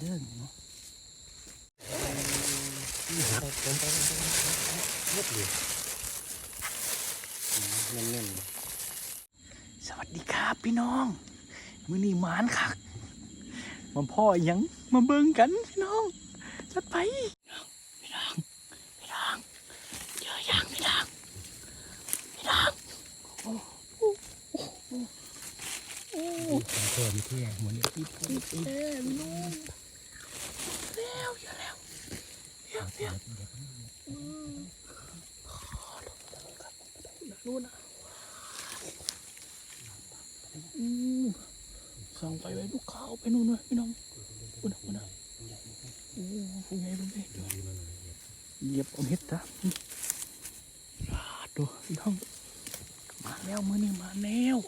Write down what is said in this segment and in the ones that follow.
เด้อเนาะครับผมไปเม็ดเลยเน่นเน่นสวัสดีครับพี่น้องมือนี้หมานคักมาพ่ออีหยังมาเบิ่งกันพี่น้องจัดไปพี่น้องพี่น้องเจอยังพี่น้องพี่น้องโอ้โหโอ้โหโอ้โหของเธอมีเที่ยงหมดเลยอีกอีกแค่พี่น้องแล้วเยอะแล้วเยอะเยอะอืมนู่นนะอืม ส่องไปไว้ลูกขาวไปนู่นเลยพี่น้องอุ่นอุ่นโอ้ฟูไงเป็นไงเหยียบเอาเห็ดจ้ะลาดูพี่น้อง มาแล้วมือนี่มาแล้ว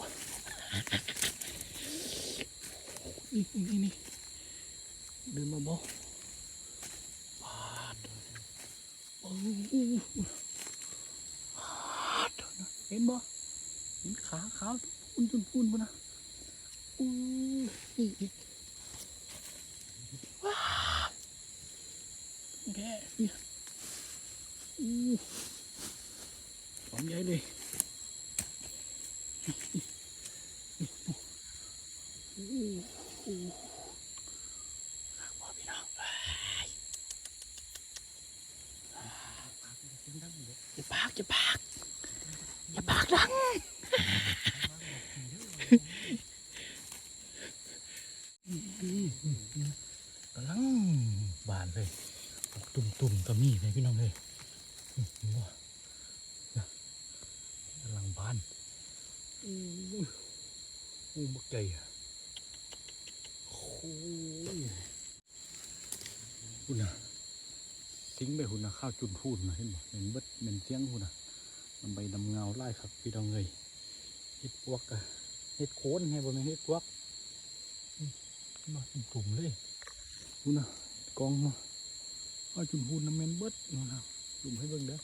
นี่นี่นี่เดินมาบอกปาดโอ้ปาดเห็นบ่เห็นขาขาวอุ่นจนพุ่นบ่นะ ว้าวแกเนี่ยอู้หอมใหญ่เลยอู้อู้ว่าพี่น้องอย่าปากอย่าปากอย่าปากดัง กำลังบานเลยตุ่มตุ่มๆก็มีเลยพี่น้องเลยอื้อหือว่ะนะกำลังบานอู้ยอู้บักใหญ่ะโอ้ยหุ่นนะสิงไปหุ่นนะข้าวจุนพูดนะเห็นบ่เหม็นเบิดเหม็นเสียงหุ่นนะมันใบดำเงาไล่ครับพี่น้องเลยเฮ็ดปวกอะเฮ็ดโคนให้บ่แม่นเฮ็ดปวก อื้อมาตุ่มๆเลยดูนะกองมาว่าจุนพูนน้ำเมนเบิดนู่นนะจุ่มให้เบิ่งเด้อ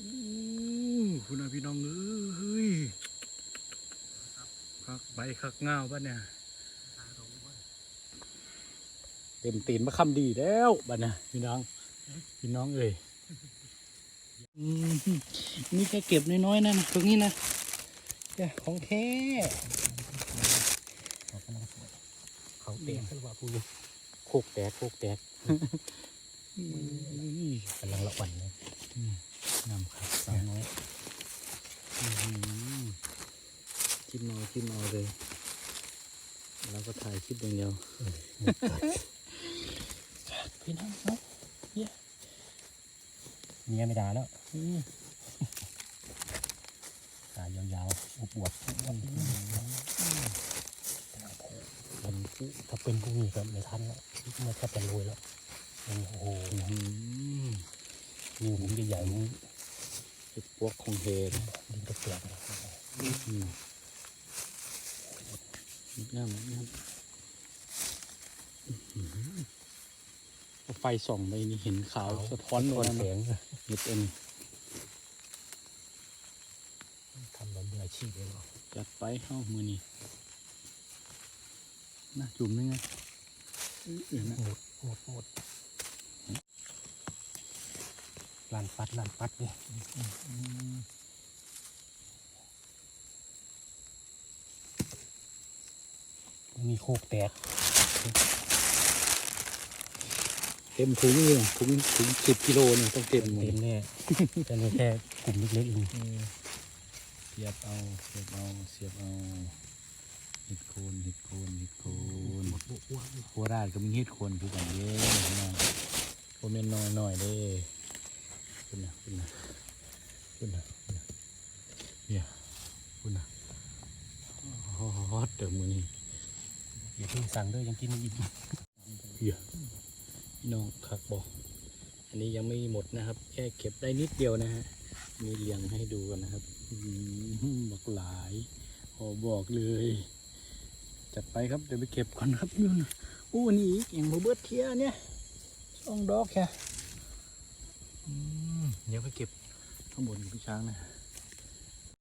อู้คุณนะพี่น้องเอ้ยคักใบคักเงาบ้านเนี่ยเต็มตีนมาคำดีแล้วบ้านเนี่ยพี่น้อง พี่น้องเอ้ยอืมนี่แค่เก็บน้อยๆนะตรงนี้นะเนี่ยของแท้ เขากำลังสวย เขาเตะขึ้นว่าปูโคกแตกโคกแตกกำลังละวันเลยงามครับสาวน้อยอื้อหือจิ้มเอาจิ้มเอาเลย แล้วก็ถ่ายคลิปอย่างเดียวพี่น้องเนาะเมียไม่ด่าแล้วอืมขายาวๆอวบๆอ้วน มันถ้าเป็นพวกนี้ก็ไม่ทันแล้วมันแทบจะรวยแล้วโอ้โหอื้อหือนิ้วผมใหญ่ๆมึงเห็ดพวกของเฮนดินกระเปียกนะอืมงามงามอื้อหือเอาไฟส่องไปนี่เห็นขาวสะท้อนเลก้อนยแสนะงเห็ดเอ็นทำแบบมืออาชีพเลยเนาะจัดไปเข้ามือนี่ น่าจุ่มได้ไงอื้อนะหมดหมดหมดลานปัดลานปัดเนี่ยมีโคกแตก เต็มถุงเลยถุงถุงสิบกิโลเนี่ยต้องเต็มเต็มแน่แต่ไม่แค่กลุ่มเล็กๆเองเออเสียบเอาเสียบเอาเสียบเอา เห็ดโคนเห็ดโคนเห็ดโคนหมดอ้วนโคราชก็มีเห็ดโคนคือกันเด้นะโคเมนน้อยหน่อยๆเด้คุณนนะคุณนะคุณนะเนี่ยคุณนะฮอตเดี๋ยวมือนี้อย่าเพิ่งสั่งเด้อยังกินไม่อิ่มเหี้ยพี่น้องคักบอกอันนี้ยังไม่หมดนะครับ แค่เก็บได้นิดเดียวนะฮะมีเรียงให้ดูกันนะครับอืมบักหลายขอบอกเลย จัไปครับเดี๋ยวไปเก็บก่อนครับยู่นอู้นี่อีกอย่างโบเบิร์ตเทียเนี่ยช่องดอกแค่เดี๋ยวไปเก็บข้างบนพี่ช้างนะ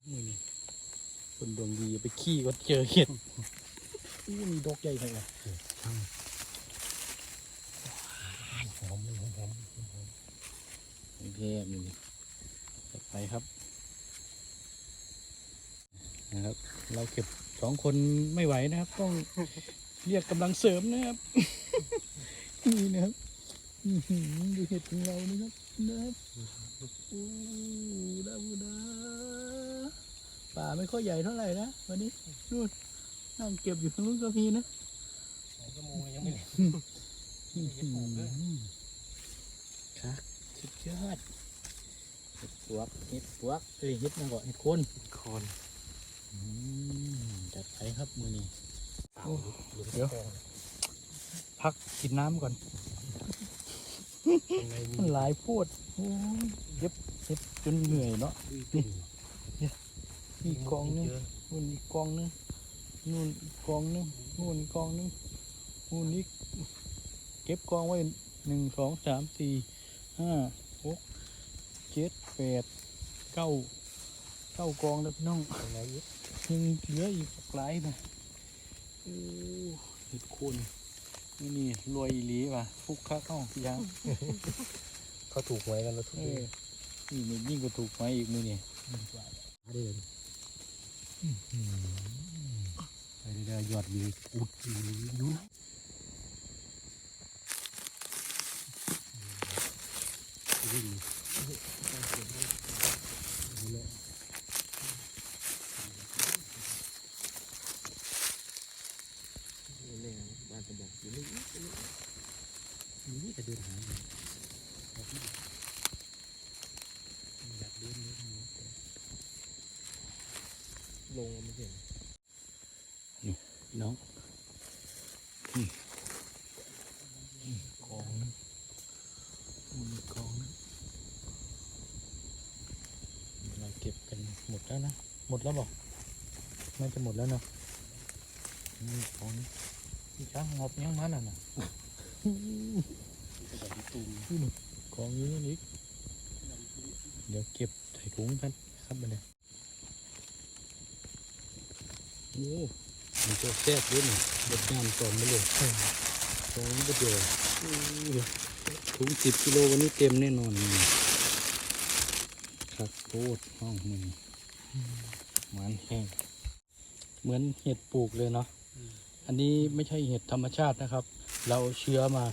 มือนี่คนดวงดีไปขี้ก็เจอเห็ดอู้มีดอกใหญ่เลยช่างหอมหอมหอมหอมเพียอนี่จัไปครับนะครับ เราเก็บ สองคนไม่ไหวนะครับ ต้องเรียกกำลังเสริมนะครับ นี่นะครับอื้อหือดูเห็ดของเรานะครับนะครับโอ้ดาบูดาป่าไม่ค่อยใหญ่เท่าไหร่นะวันนี้นู่นนั่งเก็บอยู่ทางนู้นก็มีนะก็มูยังไม่เห็นอื้อหือครับสุดยอดเห็ดปวกเห็ดปวกเอ้ยเห็ดนั่งก่อนเห็ดโคนคนอืมจัด ไปครับมือนี้เดี๋ยวพักกินน้ำก่อนมันหลายโพดเย็บเย็บจนเหนื่อยเนาะนี่นี่กองนึงนู่นอีกกองนึงนู่นอีกกองนึงนู่นอีกกองนึงนู่นอีกเก็บกองไว้หนึ่งสองสามสี่ห้าหกเจ็ดแปดเก้า เก้ากองแล้วพี่น้องในยังเหลืออีกหลายนะโอ้เห็ดโคนนี่นี่รวยอีหลีว่ะฟุกคักเอ้าพี่ยังเขาถูกหวยกันแล้วทุกเอทีอนี่มันยิ่งกว่าถูกไหมอีกมือนี่เดือนไปเรื่อยๆยอดวิวอุดวิวอยู่นะวิ่ง บ้านจะบอกอยู่นี่ นี่จะเดินหาอยู่อยากเดินเดินหาแต่ ลงไม่เห็นพี่น้องนี่นี่กองนึงนี่กองนึงเราเก็บกันหมดแล้วนะ หมดแล้วบอกน่าจะหมดแล้วเนาะนี่กองนึงพี่ช้างงอบยังมันอะนะกระดาษตูมนี่นี่กองนี้นี่อีกเดี๋ยวเก็บใส่ถุงกันครับไปเลย โอ้มันจะแซ่บด้วยนี่รสงามก่อนมาเลยตรงนี้ก็เดียวถุงสิบกิโลวันนี้เต็มแน่นอนนี่ครับโคตรห้องนี่หวานแห้งเหมือนเห็ดปลูกเลยเนาะอันนี้ไม่ใช่เห็ดธรรมชาตินะครับ เราเอาเชื้อมา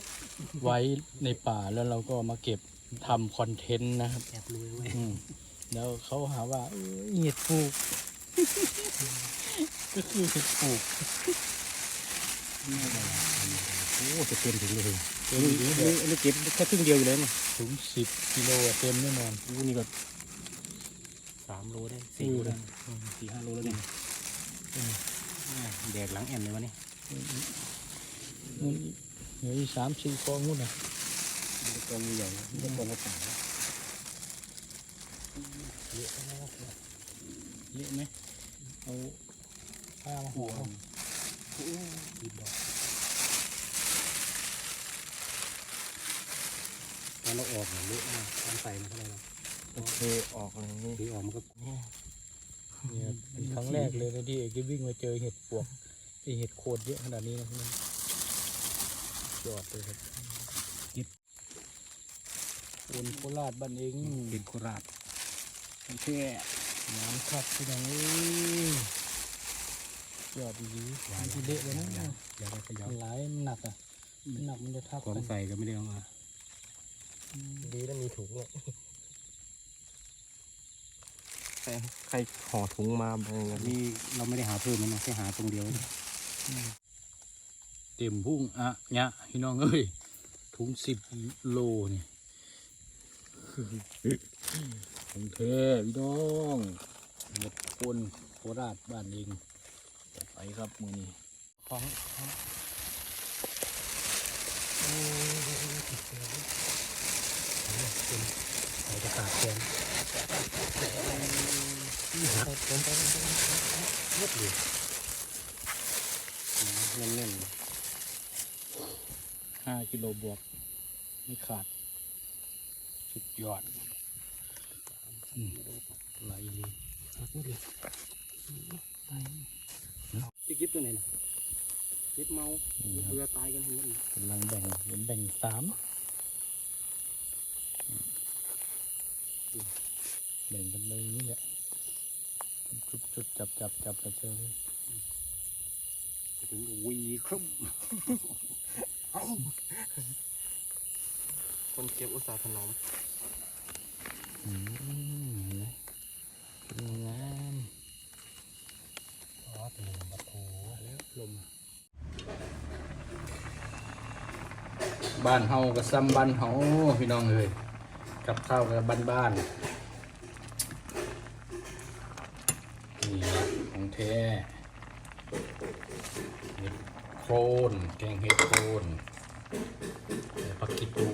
ไว้ในป่าแล้วเราก็มาเก็บทำคอนเทนต์นะครับแอบรวยไว้อืมแล้วเขาหาว่าเอ้ยเห็ดปลูก ก็คือเห็ดปลูกโอ้จะเต็มถึงเลยเต็มนี่ที่นี่นี่เก็บแค่ครึ่งเดียวอยู่เลยมั้งถึงสิบกิโลอะเต็มแน่นอนอู้นี่ก็สามโลได้สี่โลได้สี่ห้าโลแล้วเนี่ยแดกหลังแอนเลยวะนี่นู่นอีกเหลืออีกสามสี่กองนู่นนะกองใหญ่ไม่ใช่กองกระป๋าเยอะไหมเอาผ้ามา ห่อเอาดินดอกตอนเราออกเนี่ยเละมากตอนใส่มันเท่าไหร่เราโอเคออกเลยนี่ดีออกมันก็เนี่ยเป็นครั้งแรกเลยนะที่เอกได้วิ่งมาเจอเห็ดปวกไอเห็ดโคตรเยอะขนาดนี้นะพี่น้องยอดเลยครับกิบคนโคราชบ้านเองเป็นโคราชแค่น้ำครับพี่น้องเอ้ ยยอดดีๆมันจะเละเลยนะอย่าไปขยับมันหลายมันหนักอะมันหนักมันจะทับของกันใส่ก็ไม่ได้เอามาดีแล้วมีถุงเนี่ยใครใครห่อถุงมาบ้างเนี่ยนี่เราไม่ได้หาเพิ่มมันนะแค่หาตรงเดียว เต็มพุ่งอะเนี่ยพี่น้องเอ้ยถุงสิบโลนี่ของเทพี่น้องหมดคนโคราชบ้านเองจัด ไปครับมือนี้ของใส่จะขาดแกนหักผมไปเลือดเลยแน่นห้ากิโลบวก ไม่ขาด สุดยอดอืมไหลเลยหักหมดเลย พี่กิ๊บตัวไหนนะกิ๊บเมานี่ครับเรือตายกันทั้งหมดเลยกำลังแบ่งเห็นแบ่งสามแบ่งกันไปอย่างนี่แหละจุบจุบจับจับจับกันเจอเลยถึงวีครับคนเก็บอุตสาห์ถนอมอืมเห็นไหม บ้านเฮากระซ้ำบ้านเฮาพี่น้องเลยกับข้าวกับบ้านบ้านนี่ละของแท้เห็ดโคนแกงเห็ดโคนผักกีตู